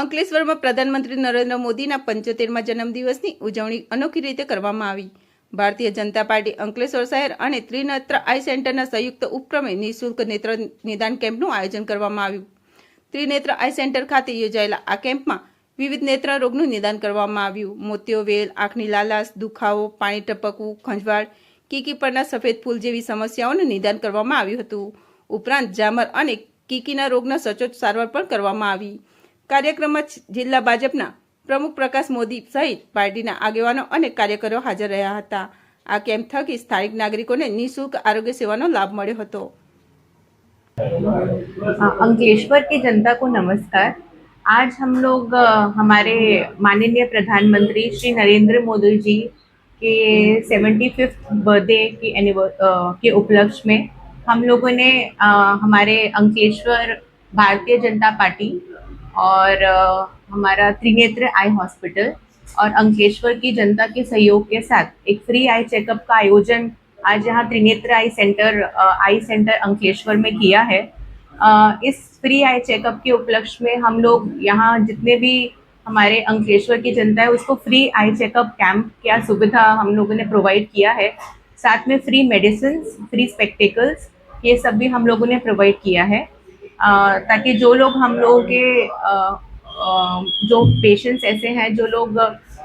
અંકલેશ્વરમાં પ્રધાનમંત્રી નરેન્દ્ર મોદીના પંચોતેરમાં જન્મદિવસની ઉજવણી અનોખી રીતે કરવામાં આવી. ભારતીય જનતા પાર્ટી અંકલેશ્વર શહેર અને ત્રિનેત્ર આઈ સેન્ટરના સંયુક્ત ઉપક્રમે નિઃશુલ્ક નેત્ર નિદાન કેમ્પનું આયોજન કરવામાં આવ્યું. ત્રિનેત્ર આઈ સેન્ટર ખાતે યોજાયેલા આ કેમ્પમાં વિવિધ નેત્ર રોગનું નિદાન કરવામાં આવ્યું. મોતિયો વેલ, આંખની લાલાશ, દુખાવો, પાણી ટપકવું, ખંજવાળ, કીકી પરના સફેદ ફૂલ જેવી સમસ્યાઓનું નિદાન કરવામાં આવ્યું હતું. ઉપરાંત જામર અને કીકીના રોગના સચોટ સારવાર પણ કરવામાં આવી. કાર્યક્રમમાં જિલ્લા ભાજપના પ્રમુખ પ્રકાશ મોદી સહિત પાર્ટીના આગેવાનો અને કાર્યકરો હાજર રહ્યા હતા આ કેમ્પ થકી સ્થાનિક નાગરિકોને નિઃશુલ્ક આરોગ્ય સેવાનો લાભ મળ્યો હતો हाँ, अंकलेश्वर की जनता को नमस्कार आज हम लोग अ, हमारे माननीय प्रधानमंत्री श्री नरेंद्र मोदी जी के सेवेंटी फिफ्थ बर्थडे की एनिवर अ, के उपलक्ष्य में हम लोगों ने अ, हमारे अंकलेश्वर भारतीय जनता पार्टी और हमारा त्रिनेत्र आई हॉस्पिटल और अंकलेश्वर की जनता के सहयोग के साथ एक फ्री आई चेकअप का आयोजन आज यहाँ Trinetra eye centre eye centre Ankleshwar में किया है। इस फ्री आई चेकअप के उपलक्ष्य में हम लोग यहाँ जितने भी हमारे अंकलेश्वर की जनता है उसको फ्री आई चेकअप कैंप क्या सुविधा हम लोगों ने प्रोवाइड किया है। साथ में फ्री मेडिसिन फ्री स्पेक्टिकल्स ये सब भी हम लोगों ने प्रोवाइड किया है। ताकि जो लोग हम लोगों के जो पेशेंट्स ऐसे हैं, जो लोग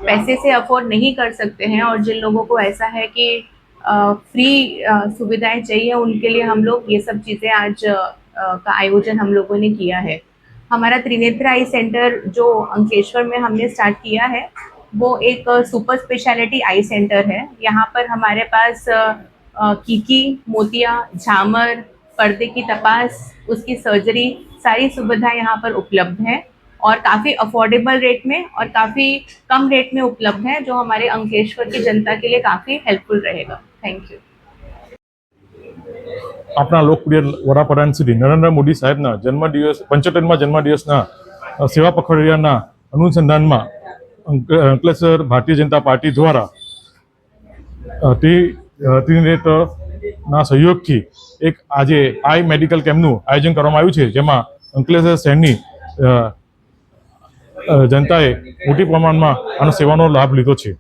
पैसे से अफोर्ड नहीं कर सकते हैं और जिन लोगों को ऐसा है कि फ्री सुविधाएँ चाहिए, उनके लिए हम लोग ये सब चीज़ें आज का आयोजन हम लोगों ने किया है। हमारा त्रिनेत्र आई सेंटर जो अंकलेश्वर में हमने स्टार्ट किया है, वो एक सुपर स्पेशलिटी आई सेंटर है। यहाँ पर हमारे पास कीकी मोतिया, झामर पर्दे की तपास उसकी सर्जरी सारी सुविधाएं यहाँ पर उपलब्ध है और काफ़ी अफोर्डेबल रेट में और काफ़ी कम रेट में उपलब्ध है जो हमारे अंकलेश्वर की जनता के लिए काफ़ी हेल्पफुल रहेगा थैंक यू આપણા લોકપ્રિય વડાપ્રધાન શ્રી નરેન્દ્ર મોદી સાહેબના જન્મદિવસ પંચોતેરમાં જન્મદિવસના અ, સેવા પખવાડિયાના અનુસંધાનમાં અંક- અંકલેશ્વર ભારતીય જનતા પાર્ટી દ્વારા અ, તે અ, ત્રિનેત્રના સહયોગથી એક આજે આઈ મેડિકલ કેમ્પનું આયોજન કરવામાં આવ્યું છે, જેમાં અંકલેશ્વર શહેરની જનતાએ મોટી પ્રમાણમાં આનો સેવાનો લાભ લીધો છે.